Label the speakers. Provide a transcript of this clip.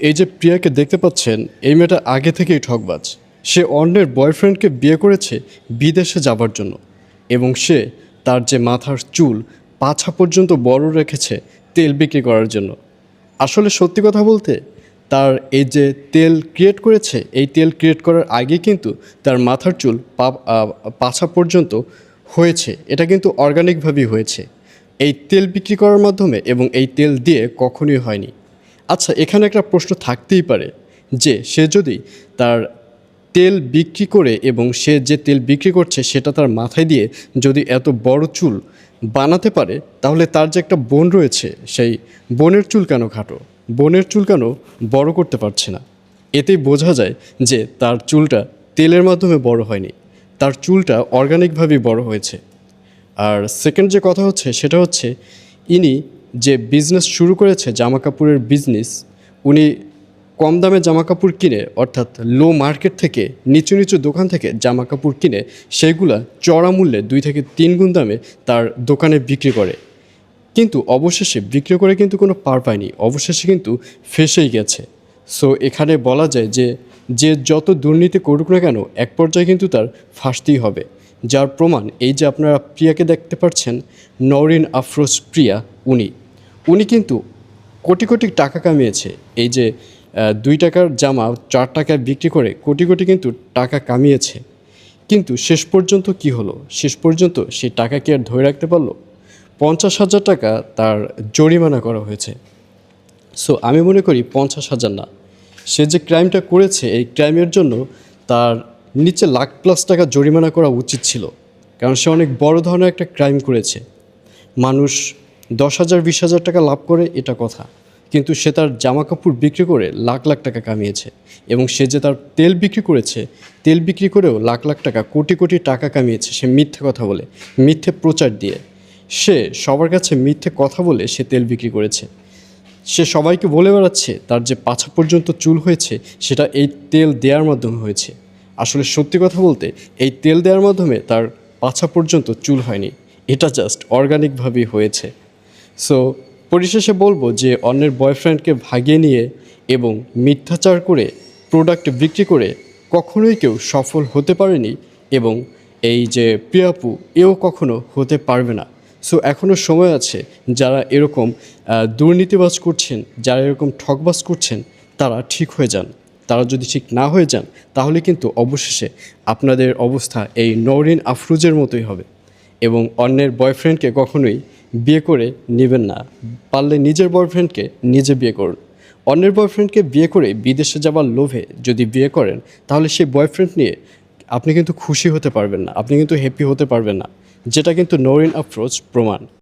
Speaker 1: এই যে প্রিয়াকে দেখতে পাচ্ছেন, এই মেয়েটা আগে থেকেই ঠকবাজ। সে অন্যের বয়ফ্রেন্ডকে বিয়ে করেছে বিদেশে যাবার জন্য এবং সে তার যে মাথার চুল, পাছা পর্যন্ত বড় রেখেছে তেল বিক্রি করার জন্য। আসলে সত্যি কথা বলতে, তার এই যে তেল ক্রিয়েট করেছে, এই তেল ক্রিয়েট করার আগে কিন্তু তার মাথার চুল পাছা পর্যন্ত হয়েছে। এটা কিন্তু অর্গানিকভাবেই হয়েছে। এই তেল বিক্রি করার মাধ্যমে এবং এই তেল দিয়ে কখনোই হয়নি। আচ্ছা এখানে একটা প্রশ্ন থাকতেই পারে যে সে যদি তার তেল বিক্রি করে এবং সে যে তেল বিক্রি করছে সেটা তার মাথায় দিয়ে যদি এত বড় চুল বানাতে পারে, তাহলে তার যে একটা বোন রয়েছে, সেই বোনের চুল কেন খাটো? বোনের চুল কেন বড় করতে পারছে না? এতেই বোঝা যায় যে তার চুলটা তেলের মাধ্যমে বড় হয়নি, তার চুলটা অর্গানিকভাবেই বড় হয়েছে। আর সেকেন্ড যে কথা হচ্ছে, সেটা হচ্ছে ইনি যে বিজনেস শুরু করেছে জামা কাপড়ের বিজনেস উনি কম দামে জামা কাপড় কিনে, অর্থাৎ লো মার্কেট থেকে, নিচু নিচু দোকান থেকে জামা কাপড় কিনে সেইগুলা চড়া মূল্যে দুই থেকে তিন গুণ দামে তার দোকানে বিক্রি করে। কিন্তু অবশেষে বিক্রি করে কিন্তু কোনো পার পায়নি, অবশেষে কিন্তু ফেসেই গেছে। সো এখানে বলা যায় যে যে যত দুর্নীতি করুক না কেন, এক পর্যায়ে কিন্তু তার ফাঁসতেই হবে। যার প্রমাণ এই যে আপনারা প্রিয়াকে দেখতে পাচ্ছেন, নরিন আফরোজ প্রিয়া, উনি। উনি কিন্তু কোটি কোটি টাকা কামিয়েছে। এই যে দুই টাকার জামা, চার টাকায় বিক্রি করে কোটি কোটি কিন্তু টাকা কামিয়েছে। কিন্তু শেষ পর্যন্ত কি হলো? শেষ পর্যন্ত সেই টাকা কি আর ধরে রাখতে পারল? পঞ্চাশ হাজার টাকা তার জরিমানা করা হয়েছে। সো আমি মনে করি পঞ্চাশ হাজার না। সে যে ক্রাইমটা করেছে, এই ক্রাইমের জন্য তার নিচে লাখ প্লাস টাকা জরিমানা করা উচিত ছিল। কারণ সে অনেক বড় ধরনের একটা ক্রাইম করেছে। মানুষ দশ হাজার, বিশ হাজার টাকা লাভ করে এটা কথা। কিন্তু সে তার জামা কাপড় বিক্রি করে লাখ লাখ টাকা কামিয়েছে এবং সে যে তার তেল বিক্রি করেছে, তেল বিক্রি করেও লাখ লাখ টাকা, কোটি কোটি টাকা কামিয়েছে, সে মিথ্যে কথা বলে, মিথ্যে প্রচার দিয়ে। সে সবার কাছে মিথ্যে কথা বলে সে তেল বিক্রি করেছে। সে সবাইকে বলে বেড়াচ্ছে তার যে পাছা পর্যন্ত চুল হয়েছে, সেটা এই তেল দেওয়ার মাধ্যমে হয়েছে। আসলে সত্যি কথা বলতে, এই তেল দেওয়ার মাধ্যমে তার পাছা পর্যন্ত চুল হয়নি। এটা জাস্ট অর্গানিকভাবেই হয়েছে। সো পরিশেষে বলব যে অন্যের বয়ফ্রেন্ডকে ভাগিয়ে নিয়ে এবং মিথ্যাচার করে প্রোডাক্ট বিক্রি করে কখনোই কেউ সফল হতে পারেনি এবং এই যে প্রিয়াপু, এও কখনো হতে পারবে না। সো এখনও সময় আছে যারা এরকম দুর্নীতিবাজ করছেন, যারা এরকম ঠকবাজ করছেন, তারা ঠিক হয়ে যান। তারা যদি ঠিক না হয়ে যান, তাহলে কিন্তু অবশেষে আপনাদের অবস্থা এই নরিন আফরুজের মতোই হবে এবং অন্যের বয়ফ্রেন্ডকে কখনোই বিয়ে করে নেবেন না। পারলে নিজের বয়ফ্রেন্ডকে নিজে বিয়ে করুন। অন্যের বয়ফ্রেন্ডকে বিয়ে করে বিদেশে যাওয়ার লোভে যদি বিয়ে করেন, তাহলে সেই বয়ফ্রেন্ড নিয়ে আপনি কিন্তু খুশি হতে পারবেন না। আপনি কিন্তু হ্যাপি হতে পারবেন না। যেটা কিন্তু নরিন আফরোজ প্রমাণ।